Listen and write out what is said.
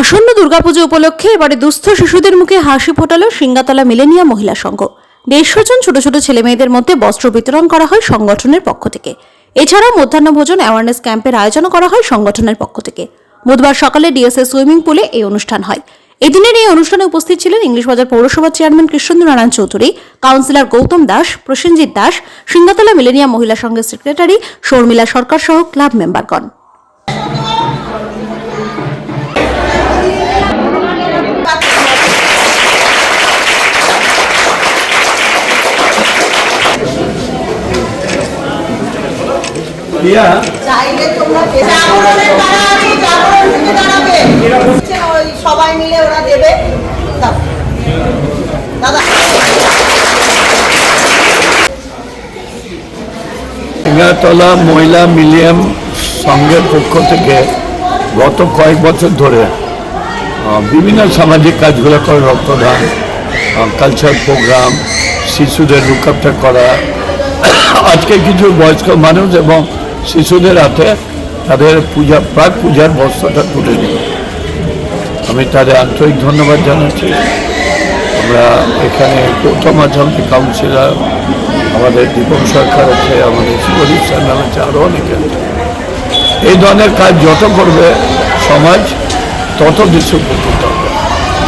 আসন্ন দুর্গাপুজো উপলক্ষে এবারে দুস্থ শিশুদের মুখে হাসি ফোটালো সিঙ্গাতলা মিলেনিয়া মহিলা সংঘ। দেড়শো জন ছোট ছোট ছেলে মেয়েদের মধ্যে বস্ত্র বিতরণ করা হয় সংগঠনের পক্ষ থেকে। এছাড়াও মধ্যাহ্ন ভোজন অ্যাওয়ারনেস ক্যাম্পের আয়োজন করা হয় সংগঠনের পক্ষ থেকে। বুধবার সকালে ডিএসএ সুইমিং পুলে এই অনুষ্ঠান হয়। এদিনের এই অনুষ্ঠানে উপস্থিত ছিলেন ইংলিশ বাজার পৌরসভার চেয়ারম্যান কৃষ্ণেন্দ্র নারায়ণ চৌধুরী, কাউন্সিলর গৌতম দাস, প্রসেনজিৎ দাস সিঙ্গাতলা মিলেনিয়া মহিলা সংঘের সেক্রেটারি, শর্মিলা সরকার সহ ক্লাব মেম্বারগণ। প্রিয়া চাইলে তোমরা জাগরণের দাঁড়াবে জাগরণ থেকে দাঁড়াবে। ওই সবাই মিলে ওরা দেবে। দাদা। সিঙ্গাতলা মহিলা মিলিয়াম সংঘের পক্ষ থেকে গত কয়েক বছর ধরে আহ, বিভিন্ন সামাজিক কাজগুলো করে রক্তদান কালচার প্রোগ্রাম শিশুদের লুকআপটা করা আজকে কিছু বয়স্ক মানুষ এবং শিশুদের হাতে তাদের পূজা, প্রাক পূজার বস্ত্রটা তুলে দিল আমি তাদের আন্তরিক ধন্যবাদ জানাচ্ছি। আমরা এখানে প্রথম আচরণী কাউন্সিলর আমাদের দীপক সরকার আছে, আমাদের সুদীপ সান্যাল আছে আরও অনেকে এই ধরনের কাজ যত করবে সমাজ, তত বেশি উপকৃত